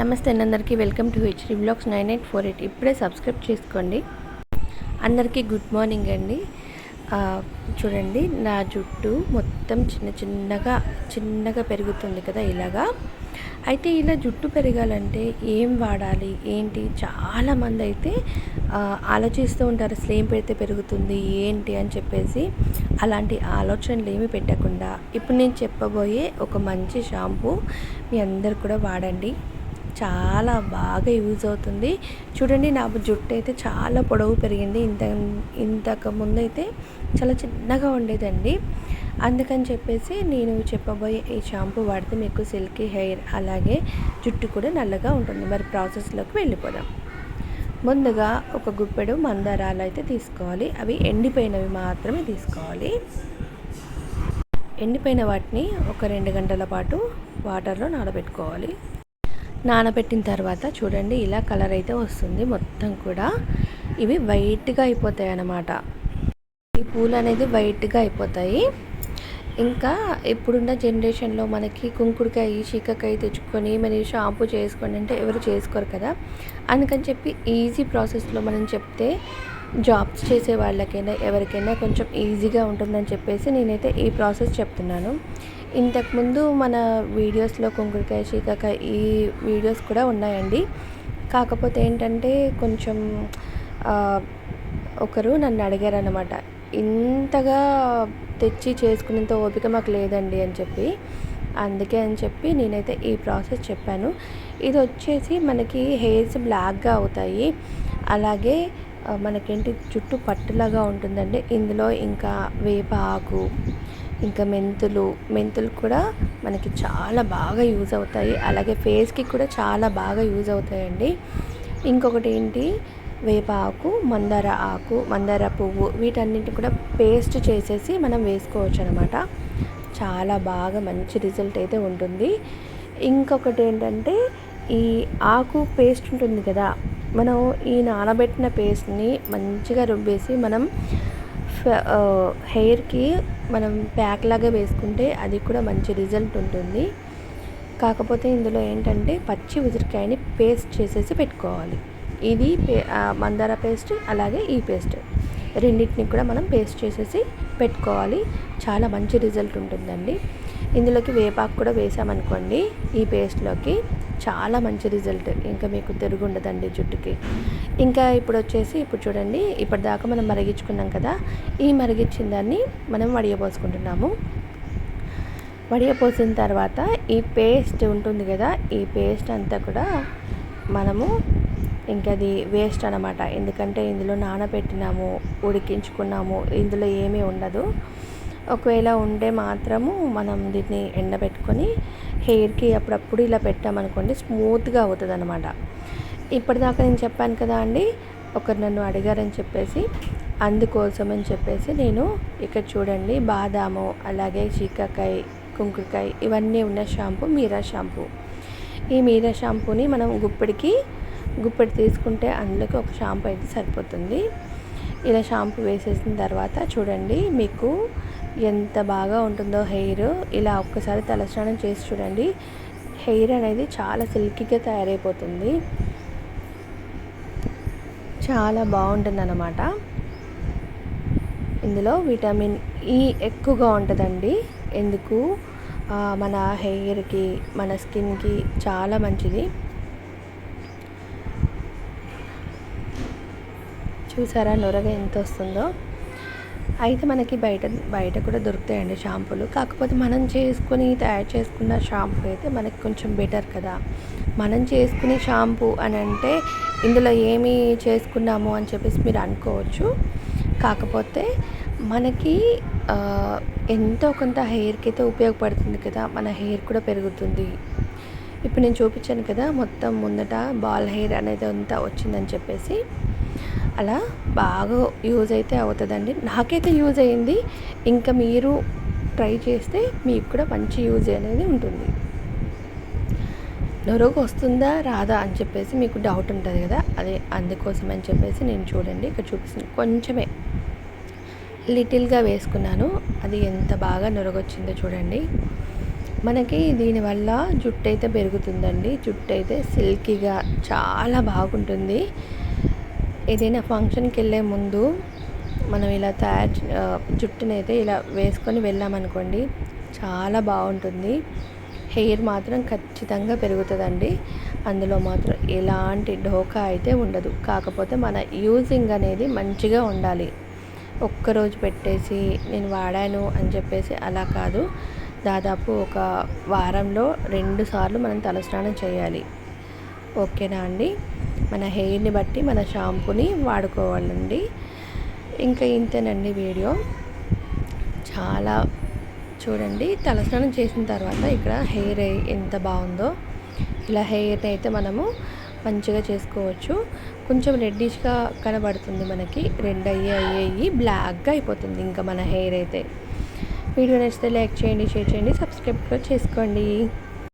నమస్తే అందరికీ welcome to HD blogs nine eight four eight. ఇప్పుడే సబ్స్క్రైబ్ చేసుకోండి. అందరికీ గుడ్ మార్నింగ్ అండి. చూడండి నా జుట్టు మొత్తం చిన్న చిన్నగా చిన్నగా పెరుగుతుంది కదా ఇలాగా. అయితే ఇలా జుట్టు పెరగాలంటే ఏం వాడాలి? ఏంటి? చాలామంది అయితే ఆలోచిస్తూ ఉంటారు అసలు ఏం పెడితే పెరుగుతుంది ఏంటి? అని చెప్పేసి అలాంటి ఆలోచనలు ఏమి పెట్టకుండా. ఇప్పుడు నేను చెప్పబోయే ఒక మంచి షాంపూ మీ అందరు కూడా వాడండి. చాలా బాగా యూజ్ అవుతుంది. చూడండి నా జుట్టు అయితే చాలా పొడవు పెరిగింది. ఇంత ఇంతకు ముందు అయితే చాలా చిన్నగా ఉండేదండి. అందుకని చెప్పేసి నేను చెప్పబోయే ఈ షాంపూ వాడితే మీకు సిల్కీ హెయిర్ అలాగే జుట్టు కూడా నల్లగా ఉంటుంది. మరి ప్రాసెస్లోకి వెళ్ళిపోదాం. ముందుగా ఒక గుప్పెడు మందారాలు అయితే తీసుకోవాలి. అవి ఎండిపోయినవి మాత్రమే తీసుకోవాలి. ఎండిపోయిన వాటిని ఒక రెండు గంటల పాటు వాటర్లో నానబెట్టుకోవాలి. నానబెట్టిన తర్వాత చూడండి ఇలా కలర్ అయితే వస్తుంది మొత్తం కూడా. ఇవి వైట్గా అయిపోతాయి అన్నమాట. ఈ పూలు అనేది వైట్గా అయిపోతాయి. ఇంకా ఇప్పుడున్న జనరేషన్లో మనకి కుంకుడుకాయ చీకకాయ తెచ్చుకొని మరి షాంపూ చేసుకోండి అంటే ఎవరు చేసుకోరు కదా. అందుకని చెప్పి ఈజీ ప్రాసెస్లో మనం చెప్తే జాబ్స్ చేసే వాళ్ళకైనా ఎవరికైనా కొంచెం ఈజీగా ఉంటుందని చెప్పేసి నేనైతే ఈ ప్రాసెస్ చెప్తున్నాను. ఇంతకుముందు మన వీడియోస్లో కుంకుడుకాయ చీకకాయ ఈ వీడియోస్ కూడా ఉన్నాయండి. కాకపోతే ఏంటంటే కొంచెం ఒకరు నన్ను అడిగారు అనమాట ఇంతగా తెచ్చి చేసుకునేంత ఓపిక మాకు లేదండి అని చెప్పి. అందుకే అని చెప్పి నేనైతే ఈ ప్రాసెస్ చెప్పాను. ఇది వచ్చేసి మనకి హెయిర్స్ బ్లాక్గా అవుతాయి. అలాగే మనకేంటి జుట్టు పట్టులాగా ఉంటుందండి. ఇందులో ఇంకా వేప ఆకు ఇంకా మెంతులు మెంతులు కూడా మనకి చాలా బాగా యూజ్ అవుతాయి. అలాగే ఫేస్కి కూడా చాలా బాగా యూజ్ అవుతాయండి. ఇంకొకటి ఏంటి? వేప ఆకు మందార ఆకు మందార పువ్వు వీటన్నిటి కూడా పేస్ట్ చేసేసి మనం వేసుకోవచ్చు అనమాట చాలా బాగా మంచి రిజల్ట్ అయితే ఉంటుంది. ఇంకొకటి ఏంటంటే ఈ ఆకు పేస్ట్ ఉంటుంది కదా మనం ఈ నానబెట్టిన పేస్ట్ని మంచిగా రుబ్బేసి మనం హెయిర్కి మనం ప్యాక్ లాగా వేసుకుంటే అది కూడా మంచి రిజల్ట్ ఉంటుంది. కాకపోతే ఇందులో ఏంటంటే పచ్చి ఉసిరికాయని పేస్ట్ చేసేసి పెట్టుకోవాలి. ఇది పే మందార పేస్ట్ అలాగే ఈ పేస్ట్ రెండింటిని కూడా మనం పేస్ట్ చేసేసి పెట్టుకోవాలి. చాలా మంచి రిజల్ట్ ఉంటుందండి. ఇందులోకి వేపాకు కూడా వేసామనుకోండి ఈ పేస్ట్లోకి. చాలా మంచి రిజల్ట్. ఇంకా మీకు తిరుగు ఉండదండి జుట్టుకి. ఇంకా ఇప్పుడు వచ్చేసి ఇప్పుడు చూడండి ఇప్పటిదాకా మనం మరిగించుకున్నాం కదా ఈ మరిగించిన దాన్ని మనం వడియపోసుకుంటున్నాము వడియపోసిన తర్వాత ఈ పేస్ట్ ఉంటుంది కదా ఈ పేస్ట్ అంతా కూడా మనము ఇంకా అది వేస్ట్ అనమాట ఎందుకంటే ఇందులో నానబెట్టినాము ఉడికించుకున్నాము ఇందులో ఏమీ ఉండదు. ఒకవేళ ఉంటే మాత్రము మనం దీన్ని ఎండబెట్టుకొని హెయిర్కి అప్పుడప్పుడు ఇలా పెట్టామనుకోండి స్మూత్గా అవుతుంది అనమాట ఇప్పటిదాకా నేను చెప్పాను కదా అండి ఒకరు నన్ను అడిగారని చెప్పేసి అందుకోసం అని చెప్పేసి నేను ఇక్కడ చూడండి బాదాము అలాగే చీకాకాయ కుంకుడుకాయ ఇవన్నీ ఉన్న షాంపూ మీరా షాంపూ. ఈ మీరా షాంపూని మనం గుప్పెడికి గుప్పిడి తీసుకుంటే అందులోకి ఒక షాంపూ అయితే సరిపోతుంది. ఇలా షాంపూ వేసేసిన తర్వాత చూడండి మీకు ఎంత బాగా ఉంటుందో హెయిర్. ఇలా ఒక్కసారి తలస్నానం చేసి చూడండి. హెయిర్ అనేది చాలా సిల్కీగా తయారైపోతుంది. చాలా బాగుంటుంది అన్నమాట ఇందులో విటమిన్ ఈ ఎక్కువగా ఉంటుందండి. ఎందుకు? మన హెయిర్కి మన స్కిన్కి చాలా మంచిది. చూసారా నొరగ ఎంత వస్తుందో అయితే మనకి బయట బయట కూడా దొరుకుతాయండి షాంపూలు. కాకపోతే మనం చేసుకుని తయారు చేసుకున్న షాంపూ అయితే మనకి కొంచెం బెటర్ కదా. మనం చేసుకునే షాంపూ అని అంటే ఇందులో ఏమి చేసుకున్నాము అని చెప్పేసి మీరు అనుకోవచ్చు. కాకపోతే మనకి ఎంతో కొంత హెయిర్కి అయితే ఉపయోగపడుతుంది కదా. మన హెయిర్ కూడా పెరుగుతుంది. ఇప్పుడు నేను చూపించాను కదా మొత్తం ముందట బాల్ హెయిర్ అనేది అంతా వచ్చిందని చెప్పేసి. అలా బాగా యూజ్ అయితే అవుతుందండి. నాకైతే యూజ్ అయ్యింది ఇంకా మీరు ట్రై చేస్తే మీకు కూడా మంచి యూజ్ అనేది ఉంటుంది. నొరుగు వస్తుందా? రాదా? అని చెప్పేసి మీకు డౌట్ ఉంటుంది కదా? అదే అందుకోసం అని చెప్పేసి నేను చూడండి. ఇక్కడ చూపిస్తుంది కొంచెమే. లిటిల్గా వేసుకున్నాను. అది ఎంత బాగా నొరగొచ్చిందో చూడండి. మనకి దీనివల్ల జుట్టు అయితే పెరుగుతుందండి. జుట్టు అయితే సిల్కీగా చాలా బాగుంటుంది. ఏదైనా ఫంక్షన్కి వెళ్ళే ముందు మనం ఇలా తయారు జుట్టునైతే ఇలా వేసుకొని వెళ్ళామనుకోండి చాలా బాగుంటుంది. హెయిర్ మాత్రం ఖచ్చితంగా పెరుగుతుందండి. అందులో మాత్రం ఎలాంటి ఢోకా అయితే ఉండదు. కాకపోతే మన యూజింగ్ అనేది మంచిగా ఉండాలి. ఒక్కరోజు పెట్టేసి నేను వాడాను అని చెప్పేసి అలా కాదు. దాదాపు ఒక వారంలో రెండు సార్లు మనం తలస్నానం చేయాలి. ఓకేనా అండి? మన హెయిర్ని బట్టి మన షాంపూని వాడుకోవాలండి. ఇంకా ఇంతేనండి వీడియో. చాలా చూడండి తలస్నానం చేసిన తర్వాత ఇక్కడ హెయిర్ ఎంత బాగుందో. ఇలా హెయిర్ని అయితే మనము మంచిగా చేసుకోవచ్చు. కొంచెం రెడ్డిష్గా కనబడుతుంది మనకి రెడ్ అయ్యి అయ్యి అయ్యి బ్లాక్గా అయిపోతుంది ఇంకా మన హెయిర్ అయితే. వీడియో నచ్చితే లైక్ చేయండి షేర్ చేయండి సబ్స్క్రైబ్ కూడా చేసుకోండి.